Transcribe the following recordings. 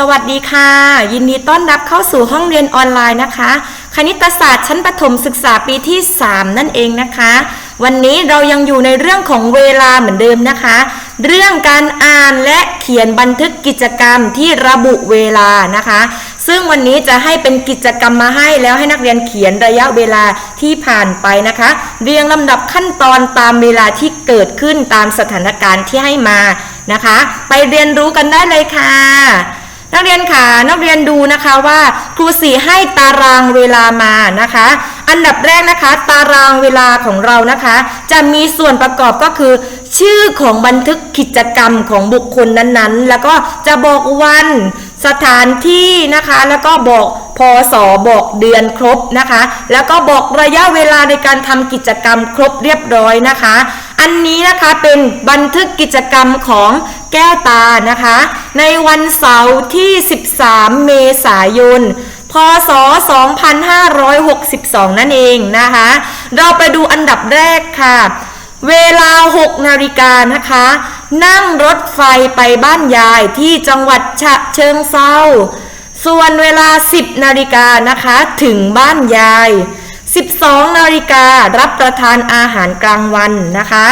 สวัสดีค่ะ ยินดีต้อนรับเข้าสู่ห้องเรียนออนไลน์นะคะ คณิตศาสตร์ชั้นประถมศึกษาปีที่ 3 นั่นเองนะคะ วันนี้เรายังอยู่ในเรื่องของเวลาเหมือนเดิมนะคะ เรื่องการอ่านและเขียนบันทึกกิจกรรมที่ระบุเวลานะคะ ซึ่งวันนี้จะให้เป็นกิจกรรมมาให้แล้วให้นักเรียนเขียนระยะเวลาที่ผ่านไปนะคะ เรียงลำดับขั้นตอนตามเวลาที่เกิดขึ้นตามสถานการณ์ที่ให้มานะคะ ไปเรียนรู้กันได้เลยค่ะ นักเรียนค่ะนักเรียนดูนะคะว่าครูสีให้ตารางเวลามานะคะ อันดับแรกนะคะ ตารางเวลาของเรานะคะ จะมีส่วนประกอบก็คือ ชื่อของบันทึกกิจกรรมของบุคคลนั้นๆ แล้วก็จะบอกวันสถานที่นะคะแล้วก็บอกพศบอกเดือนครบนะคะ แล้วก็บอกระยะเวลาในการทำกิจกรรมครบเรียบร้อยนะคะ อันนี้นะคะเป็นบันทึกกิจกรรมของ แก้วตานะคะ ในวันเสาร์ที่ 13 เมษายน พศ 2562 นั่นเองนะคะ เราไปดูอันดับแรกค่ะ เวลา 6 นาฬิกานะคะ นั่งรถไฟไปบ้านยายที่จังหวัดฉะเชิงเซาส่วนเวลา 10 นาฬิกานะคะ ถึงบ้านยาย 12 นาฬิการับประทานอาหารกลางวันนะคะ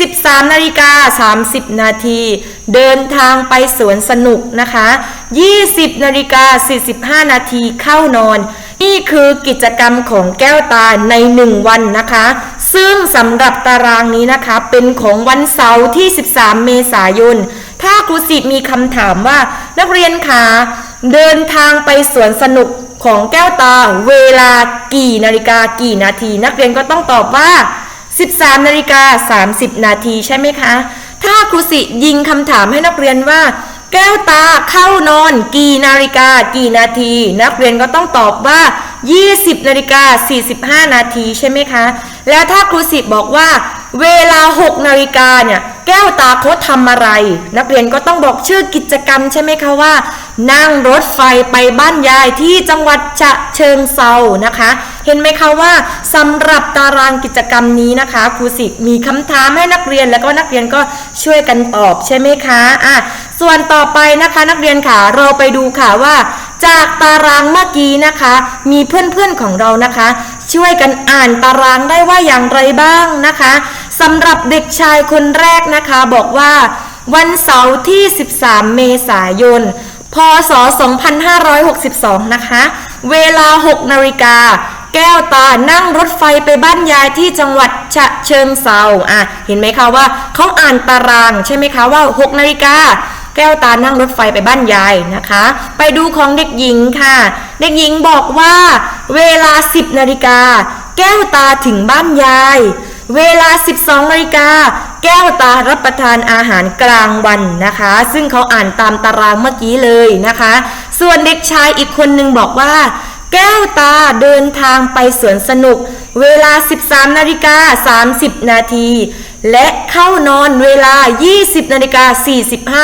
13นาฬิกา30 นาที เดินทางไปสวนสนุกนะคะ 20นาฬิกา45 นาทีเข้านอน นี่คือกิจกรรมของแก้วตาใน 1 วันนะคะ ซึ่งสำหรับตารางนี้นะคะ เป็นของวันเสาร์ที่ 13 เมษายน ถ้าครูสิทธิ์มีคำถามว่า นักเรียนคะเดินทางไปสวนสนุกของแก้วตาเวลากี่นาฬิกากี่นาที นักเรียนก็ต้องตอบว่า 13นาฬิกา30 นาทีใช่ไหมคะ ถ้าครูสิยิงคำถามให้นักเรียนว่า แก้วตาเข้านอนกี่นาฬิกากี่นาที นักเรียนก็ต้องตอบว่า 20นาฬิกา45 นาทีใช่ไหมคะ แล้วถ้าครูสิบอกว่า เวลา 6 นาฬิกาเนี่ยแก้วตาเขาทำอะไร นักเรียนก็ต้องบอกชื่อกิจกรรมใช่ไหมคะว่า นั่งรถไฟไปบ้านยายที่จังหวัดฉะเชิงเซานะคะ เห็นไหมคะว่าสำหรับตารางกิจกรรมนี้นะคะครูสิมีคำถามให้นักเรียนแล้วก็นักเรียนก็ช่วยกันตอบใช่ไหมคะอะส่วนต่อไปนะคะนักเรียนค่ะเราไปดูค่ะว่าจากตารางเมื่อกี้นะคะ มีเพื่อนๆของเรานะคะ ช่วยกันอ่านตารางได้ว่าอย่างไรบ้างนะคะสำหรับเด็กชายคนแรกนะคะบอกว่า วันเสาร์ที่ 13 เมษายน พศ 2562 นะคะ เวลา 6 นาฬิกา แก้วตานั่งรถไฟไปบ้านยายที่จังหวัดฉะเชิงเซาอะ เห็นไหมคะว่าเขาอ่านตารางใช่ไหมคะว่า 6 นาฬิกาแก้วตานั่งรถไฟไปบ้านยายนะคะ ไปดูของเด็กหญิงค่ะ เด็กหญิงบอกว่า เวลา 10 นาฬิกา แก้วตาถึงบ้านยาย เวลา 12 นาฬิกา แก้วตารับประทานอาหารกลางวันนะคะ ซึ่งเขาอ่านตามตารางเมื่อกี้เลยนะคะ ส่วนเด็กชายอีกคนหนึ่งบอกว่า แก้วตาเดินทางไปสวนสนุก เวลา 13 นาฬิกา 30 นาที และเข้านอนเวลา 20นาฬิกา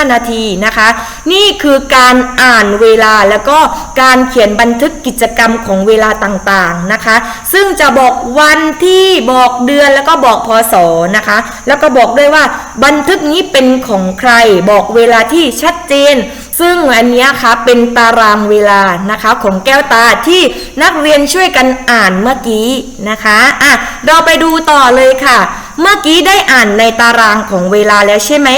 45 นาทีนะคะ นี่คือการอ่านเวลาแล้วก็การเขียนบันทึกกิจกรรมของเวลาต่างๆนะคะ ซึ่งจะบอกวันที่บอกเดือนแล้วก็บอกพศนะคะ แล้วก็บอกด้วยว่าบันทึกนี้เป็นของใครบอกเวลาที่ชัดเจน ซึ่งอันนี้ค่ะเป็นตารางเวลานะคะของแก้วตาที่นักเรียนช่วยกันอ่านเมื่อกี้นะคะอะเราไปดูต่อเลยค่ะ เมื่อกี้ได้อ่านในตารางของเวลาแล้วใช่ไหม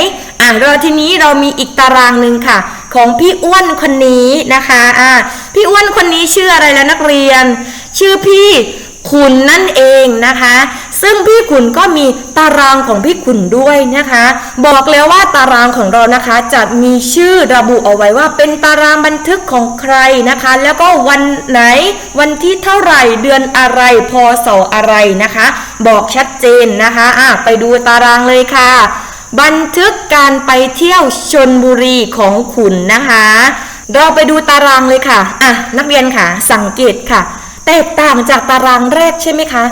อ่านเราทีนี้เรามีอีกตารางหนึ่งค่ะ ของพี่อ้วนคนนี้นะคะ อะพี่อ้วนคนนี้ชื่ออะไรแล้วนักเรียน ชื่อพี่ ขุนนั่นเองนะคะ ซึ่งพี่ขุนก็มีตารางของพี่ขุนด้วยนะคะ บอกแล้วว่าตารางของเรานะคะจะมีชื่อระบุเอาไว้ว่า เป็นตารางบันทึกของใครนะคะ แล้วก็วันไหนวันที่เท่าไหร่เดือนอะไรพศอะไรนะคะ บอกชัดเจนนะคะอะไปดูตารางเลยค่ะ บันทึกการไปเที่ยวชนบุรีของขุนนะคะ เราไปดูตารางเลยค่ะอะนักเรียนค่ะ สังเกตค่ะ แตกต่างจากตารางแรกใช่ไหมคะ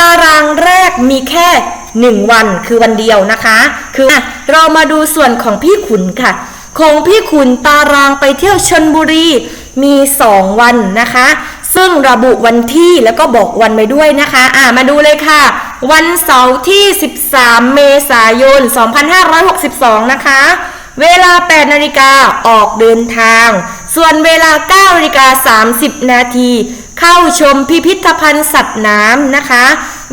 ตารางแรกมีแค่ 1 วันคือวันเดียวนะคะ คือเรามาดูส่วนของพี่ขุนค่ะ ของพี่ขุนตารางไปเที่ยวชนบุรีมี 2 วันนะคะ ซึ่งระบุวันที่แล้วก็บอกวันไปด้วยนะคะ อ่ามาดูเลยค่ะ วันเสาร์ที่ 13 เมษายน 2562 นะคะ เวลา 8 นาฬิกาออกเดินทาง ส่วนเวลา 9 นาฬิกา 30 นาที เข้าชมพิพิธภัณฑ์สัตว์น้ำนะคะ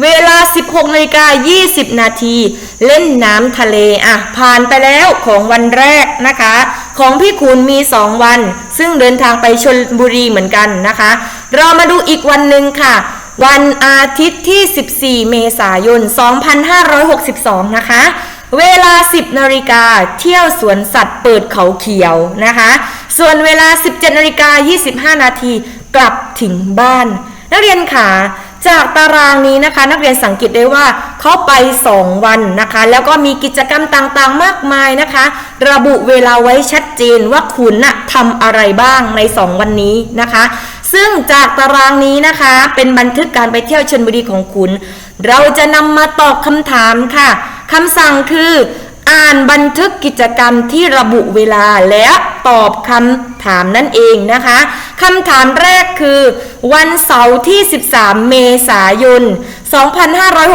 เวลา 16นาฬิกา20 นาที เล่นน้ำทะเล อะ ผ่านไปแล้วของวันแรกนะคะ ของพี่ขุนมี 2 วัน ซึ่งเดินทางไปชลบุรีเหมือนกันนะคะ เรามาดูอีกวันหนึ่งค่ะ วันอาทิตย์ที่ 14 เมษายน 2562 นะคะ เวลา 10นาฬิกาเที่ยวสวนสัตว์เปิดเขาเขียวนะคะ ส่วนเวลา 17นาฬิกา25 นาที กลับถึงบ้าน นักเรียนค่ะจากตารางนี้นะคะ นักเรียนสังเกตได้ว่าเขาไป 2 วันนะคะ แล้วก็มีกิจกรรมต่างๆ มากมายนะคะ ระบุเวลาไว้ชัดเจนว่าคุณน่ะทำอะไรบ้างใน 2 วันนี้นะคะ ซึ่งจากตารางนี้นะคะ เป็นบันทึกการไปเที่ยวชนบุรีของคุณ เราจะนำมาตอบคำถามค่ะคำสั่งคือ อ่านบันทึกกิจกรรมที่ระบุเวลาและตอบคำถามนั่นเองนะคะคำถามแรกคือ วันเสาร์ที่ 13 เมษายน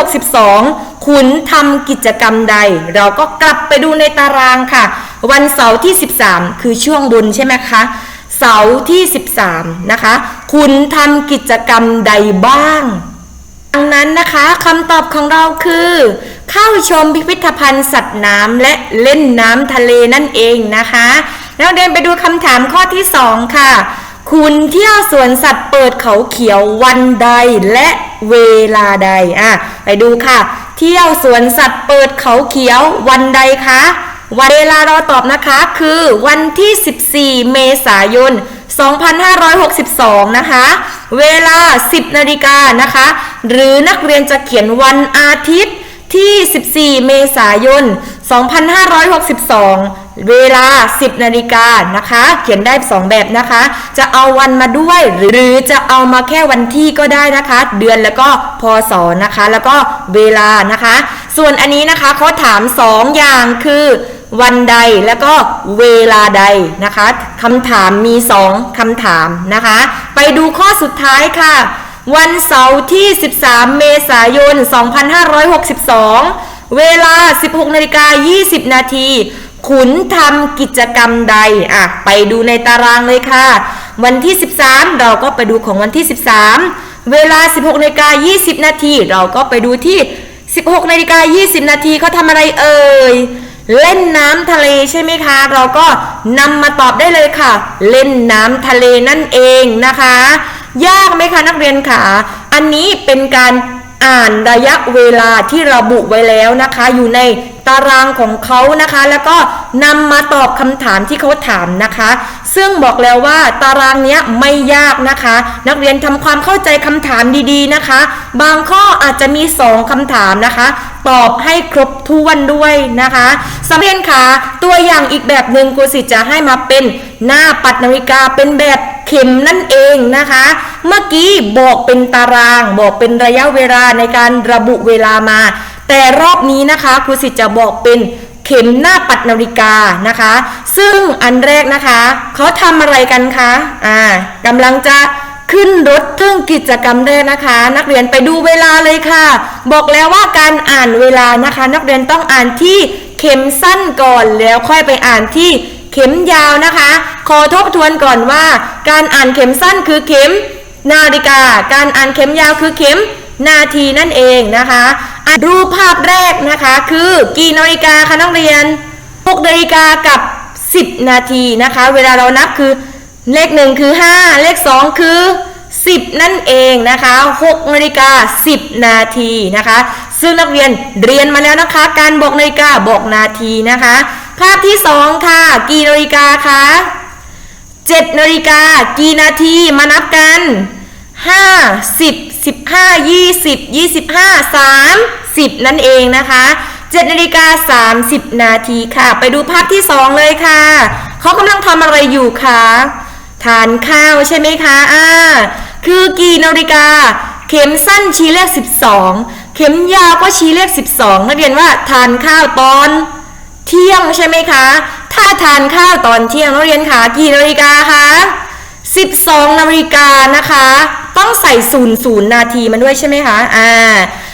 2562 คุณทำกิจกรรมใด เราก็กลับไปดูในตารางค่ะ วันเสาร์ที่ 13 คือช่วงบนใช่ไหมคะเสาร์ที่ 13 นะคะ คุณทำกิจกรรมใดบ้าง ดังนั้นนะคะคำตอบของเราคือ เข้าชมพิพิธภัณฑ์สัตว์น้ำและเล่นน้ำทะเลนั่นเองนะคะแล้วเดินไปดูคำถามข้อที่ 2 ค่ะ คุณเที่ยวสวนสัตว์เปิดเขาเขียววันใดและเวลาใดอะไปดูค่ะ เที่ยวสวนสัตว์เปิดเขาเขียววันใดคะวันเวลาเราตอบนะคะคือวันที่ 14 เมษายน 2562 นะคะ เวลา 10 นาฬิกานะคะ หรือนักเรียนจะเขียนวันอาทิตย์ ที่ 14 เมษายน 2562 เวลา 10 นาฬิกานะคะ เขียนได้ 2 แบบนะคะ จะเอาวันมาด้วย หรือจะเอามาแค่วันที่ก็ได้นะคะ เดือนแล้วก็พศนะคะ แล้วก็เวลานะคะ ส่วนอันนี้นะคะเขาถาม 2 อย่างคือวันใดแล้วก็เวลาใดนะคะคำถามมี 2คำถามนะคะ ไปดูข้อสุดท้ายค่ะ วันเสาร์ที่ 13 เมษายน 2562 เวลา 16นาฬิกา20 นาทีคุณทำกิจกรรมใด อะ ไปดูในตารางเลยค่ะ วันที่ 13 เราก็ไปดูของวันที่ 13 เวลา 16นาฬิกา20 นาที เราก็ไปดูที่ 16นาฬิกา20 นาทีเขาทำอะไรเอ่ย เล่นน้ำทะเลใช่ไหมคะ เราก็นำมาตอบได้เลยค่ะ เล่นน้ำทะเลนั่นเองนะคะ ยากไหมคะนักเรียนคะอันนี้เป็นการอ่านระยะเวลาที่ระบุไว้แล้วนะคะ อยู่ในตารางของเขานะคะ แล้วก็นำมาตอบคำถามที่เขาถามนะคะ ซึ่งบอกแล้วว่าตารางเนี้ยไม่ยากนะคะ นักเรียนทำความเข้าใจคำถามดีๆนะคะ บางข้ออาจจะมี 2คำถามนะคะ ตอบให้ครบถ้วนด้วยนะคะสำเรียนค่ะตัวอย่างอีกแบบหนึ่งครูสิจะให้มาเป็นหน้าปัดนาฬิกาเป็นแบบเข็มนั่นเองนะคะ เมื่อกี้บอกเป็นตาราง บอกเป็นระยะเวลาในการระบุเวลามา แต่รอบนี้นะคะครูสิจะบอกเป็นเข็มหน้าปัดนาฬิกานะคะ ซึ่งอันแรกนะคะเขาทำอะไรกันคะอ่ากำลังจะขึ้นรถเครื่องกิจกรรมแรกนะคะ นักเรียนไปดูเวลาเลยค่ะ บอกแล้วว่าการอ่านเวลานะคะ นักเรียนต้องอ่านที่เข็มสั้นก่อนแล้วค่อยไปอ่านที่เข็มยาวนะคะ ขอทบทวนก่อนว่า การอ่านเข็มสั้นคือเข็มนาฬิกา การอ่านเข็มยาวคือเข็มนาทีนั่นเองนะคะอะรูปภาพแรกนะคะ คือกี่นาฬิกาคะนักเรียน6นาฬิกากับ 10 นาทีนะคะ เวลาเรานับคือเลขหนึ่งคือ 5 เลข 2 คือ 10 นั่นเองนะคะ6นาฬิกา10 นาทีนะคะ ซึ่งนักเรียนเรียนมาแล้วนะคะ การบอกนาฬิกาบอกนาทีนะคะ ภาพที่ 2 ค่ะ กี่นาฬิกาคะ7นาฬิกากี่นาทีมานับกัน5 10 15 20 25 30 นั่นเองนะคะ 7นาฬิกา30 นาทีค่ะ ไปดูภาพที่ 2 เลยค่ะ เขากำลังทำอะไรอยู่คะทานข้าวใช่ไหมคะอ่าคือกี่นาฬิกา เข็มสั้นชี้เลข 12 เข็มยาวก็ชี้เลข 12 นักเรียนว่าทานข้าวตอนเที่ยงใช่ไหมคะ ถ้าทานข้าวตอนเที่ยงนักเรียนคะกี่นาฬิกาคะ 12 นาฬิกานะคะ ต้องใส่ศูนย์ศูนย์นาทีมันด้วยใช่ไหมคะ อ่า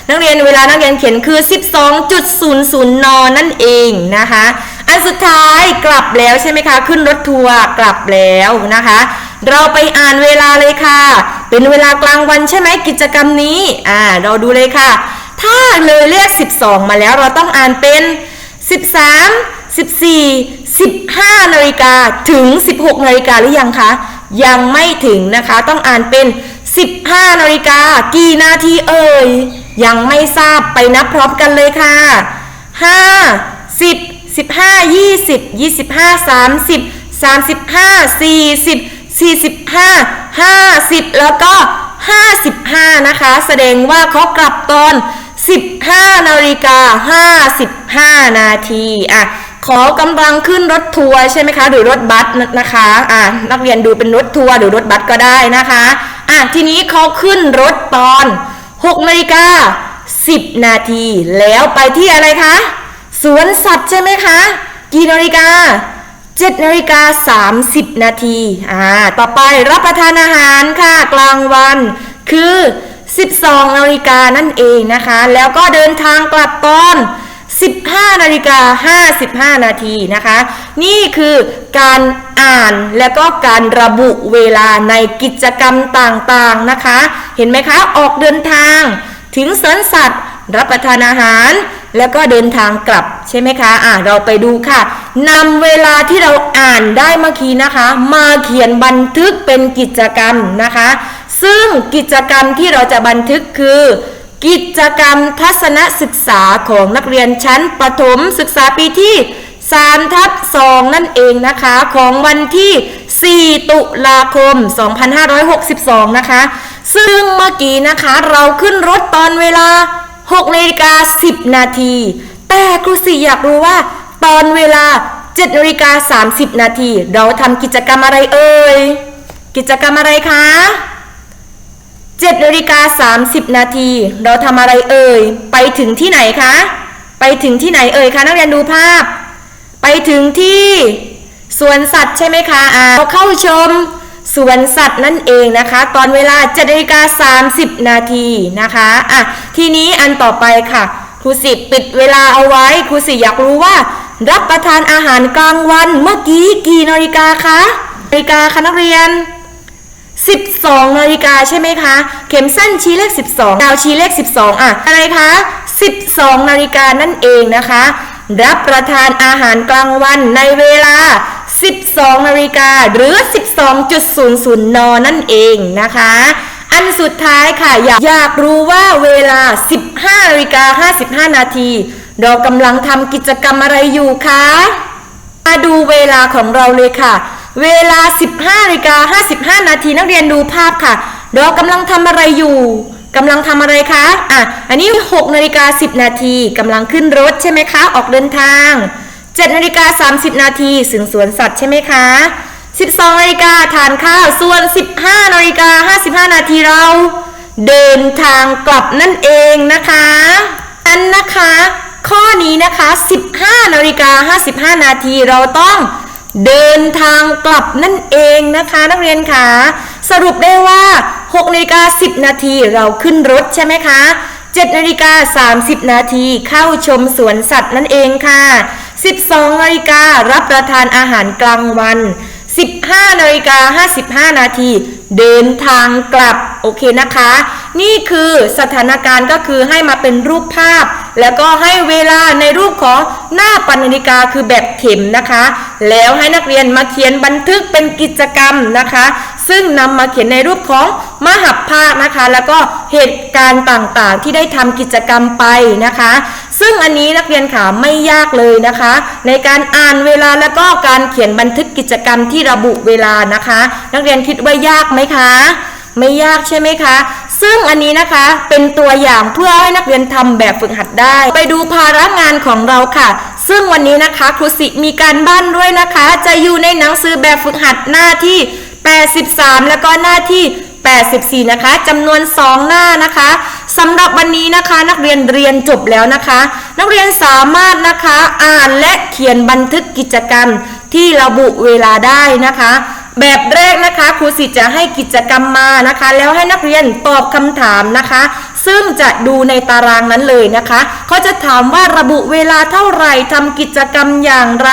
นักเรียนเวลานักเรียนเขียนคือ 12.00 น นั่นเองนะคะออันสุดท้ายกลับแล้วใช่ไหมคะ ขึ้นรถทัวร์กลับแล้วนะคะ เราไปอ่านเวลาเลยค่ะ เป็นเวลากลางวันใช่ไหมกิจกรรมนี้ อ่า เราดูเลยค่ะ ถ้าเลยเลข 12 มาแล้วเราต้องอ่านเป็น 13 14 15นาฬิกาถึง 16นาฬิกาหรือยังคะ ยังไม่ถึงนะคะ ต้องอ่านเป็น 15นาฬิกากี่นาทีเอ่ย ยังไม่ทราบไปนับพร้อมกันเลยค่ะ 5 10 15 20 25 30 35 40 45 50 แล้วก็ 55 นะคะ แสดงว่าเขากลับตอน 15นาฬิกา55 นาทีอะขอกำลังขึ้นรถทัวร์ใช่ไหมคะ หรือรถบัสนะคะอะนักเรียนดูเป็นรถทัวร์หรือรถบัสก็ได้นะคะ อะทีนี้เขาขึ้นรถตอน6นาฬิกา10 นาที แล้วไปที่อะไรคะสวนสัตว์ใช่ไหมคะ กี่นาฬิกา7นาฬิกา30 นาทีอ่าต่อไปรับประทานอาหารค่ะกลางวันคือ 12 นาฬิกานั่นเองนะคะ แล้วก็เดินทางกลับตอน 15 นาฬิกา 55 นาทีนะคะ นี่คือการอ่านและก็การระบุเวลาในกิจกรรมต่างๆนะคะ เห็นไหมคะ ออกเดินทาง ถึงสวนสัตว์ รับประทานอาหาร แล้วก็เดินทางกลับใช่ไหมคะอ่าเราไปดูค่ะนำเวลาที่เราอ่านได้เมื่อกี้นะคะ มาเขียนบันทึกเป็นกิจกรรมนะคะ ซึ่งกิจกรรมที่เราจะบันทึกคือ กิจกรรมทัศนศึกษาของนักเรียนชั้นประถมศึกษาปีที่3ทับ2นั่นเองนะคะของวันที่ 4 ตุลาคม 2562 นะคะ ซึ่งเมื่อกี้นะคะเราขึ้นรถตอนเวลา6นาฬิกา10 นาที แต่ครูสิอยากรู้ว่า ตอนเวลา7นาฬิกา30 นาที เราทำกิจกรรมอะไรเอ่ย กิจกรรมอะไรคะ 7นาฬิกา30 นาที เราทำอะไรเอ่ย ไปถึงที่ไหนคะ ไปถึงที่ไหนเอ่ยคะ นักเรียนดูภาพ ไปถึงที่สวนสัตว์ใช่ไหมคะอ่าเราเข้าชมสวนสัตว์นั่นเองนะคะ ตอนเวลา7นาฬิกา30 นาทีนะคะอะทีนี้อันต่อไปค่ะครูสิปิดเวลาเอาไว้ครูสิอยากรู้ว่า รับประทานอาหารกลางวันเมื่อกี้กี่นาฬิกาคะนาฬิกาคะนักเรียน 12นาฬิกาใช่ไหมคะ เข็มสั้นชี้เลข 12ดาวชี้เลข 12 อะ อะไรคะ 12นาฬิกานั่นเองนะคะ รับประทานอาหารกลางวันในเวลา 12นาฬิกาหรือ 12.00 น นั่นเองนะคะ อันสุดท้ายค่ะ อยากอยากรู้ว่าเวลา 15นาฬิกา55 นาที เรากำลังทำกิจกรรมอะไรอยู่คะ มาดูเวลาของเราเลยค่ะ เวลา 15นาฬิกา55 นาทีนักเรียนดูภาพค่ะ เรากำลังทำอะไรอยู่กำลังทำอะไรคะ อะ อันนี้6นาฬิกา10 นาทีกำลังขึ้นรถใช่ไหมคะ ออกเดินทาง7นาฬิกา30 นาทีถึงสวนสัตว์ใช่ไหมคะ 12นาฬิกาทานข้าว ส่วน 15นาฬิกา55 นาทีเรา เดินทางกลับนั่นเองนะคะอันนะคะ ข้อนี้นะคะ 15นาฬิกา55 นาทีเราต้อง เดินทางกลับนั่นเองนะคะ นักเรียนคะสรุปได้ว่า6นาฬิกา10 นาทีเราขึ้นรถใช่ไหมคะ7นาฬิกา30 นาทีเข้าชมสวนสัตว์นั่นเองค่ะ 12นาฬิการับประทานอาหารกลางวัน 15นาฬิกา55 นาที เดินทางกลับ โอเคนะคะ นี่คือสถานการณ์ก็คือให้มาเป็นรูปภาพ แล้วก็ให้เวลาในรูปของหน้าปันนาฬิกาคือแบบเข็มนะคะ แล้วให้นักเรียนมาเขียนบันทึกเป็นกิจกรรมนะคะ ซึ่งนำมาเขียนในรูปของมหับภาคนะคะ แล้วก็เหตุการณ์ต่างๆ ที่ได้ทำกิจกรรมไปนะคะ ซึ่งอันนี้นักเรียนขาไม่ยากเลยนะคะ ในการอ่านเวลาแล้วก็การเขียนบันทึกกิจกรรมที่ระบุเวลานะคะ นักเรียนคิดว่ายากไหมคะ ไม่ยากใช่ไหมคะ ซึ่งอันนี้นะคะเป็นตัวอย่างเพื่อให้นักเรียนทำแบบฝึกหัดได้ ไปดูภาระงานของเราค่ะ ซึ่งวันนี้นะคะครูสิมีการบ้านด้วยนะคะ จะอยู่ในหนังสือแบบฝึกหัดหน้าที่ 83 แล้วก็หน้าที่ 84 นะคะจำนวน 2 หน้านะคะสำหรับวันนี้นะคะนักเรียนเรียนจบแล้วนะคะ นักเรียนสามารถนะคะอ่านและเขียนบันทึกกิจกรรมที่ระบุเวลาได้นะคะ แบบแรกนะคะครูสิจะให้กิจกรรมมานะคะ แล้วให้นักเรียนตอบคำถามนะคะ ซึ่งจะดูในตารางนั้นเลยนะคะเขาจะถามว่าระบุเวลาเท่าไหร่ทำกิจกรรมอย่างไร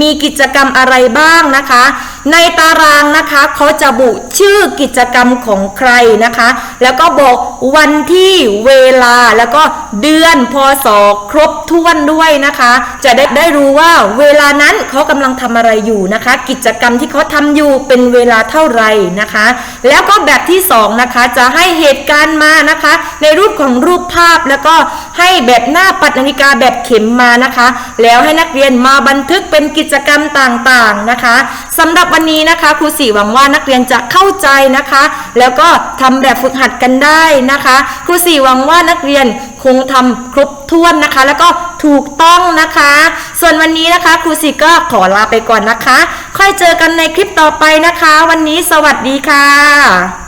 มีกิจกรรมอะไรบ้างนะคะ ในตารางนะคะเขาจะบุชื่อกิจกรรมของใครนะคะ แล้วก็บอกวันที่เวลาแล้วก็เดือนพศครบถ้วนด้วยนะคะ จะได้ได้รู้ว่าเวลานั้นเขากำลังทำอะไรอยู่นะคะ กิจกรรมที่เขาทำอยู่เป็นเวลาเท่าไหร่นะคะ แล้วก็แบบที่สองนะคะจะให้เหตุการณ์มานะคะ ในรูปของรูปภาพแล้วก็ ให้แบบหน้าปัดนาฬิกาแบบเข็มมานะคะ แล้วให้นักเรียนมาบันทึกเป็นกิจกรรมต่างๆนะคะสำหรับวันนี้นะคะครูสีหวังว่านักเรียนจะเข้าใจนะคะ แล้วก็ทำแบบฝึกหัดกันได้นะคะครูสีหวังว่านักเรียนคงทำครบถ้วนนะคะ แล้วก็ถูกต้องนะคะ ส่วนวันนี้นะคะครูสีก็ขอลาไปก่อนนะคะ ค่อยเจอกันในคลิปต่อไปนะคะ วันนี้สวัสดีค่ะ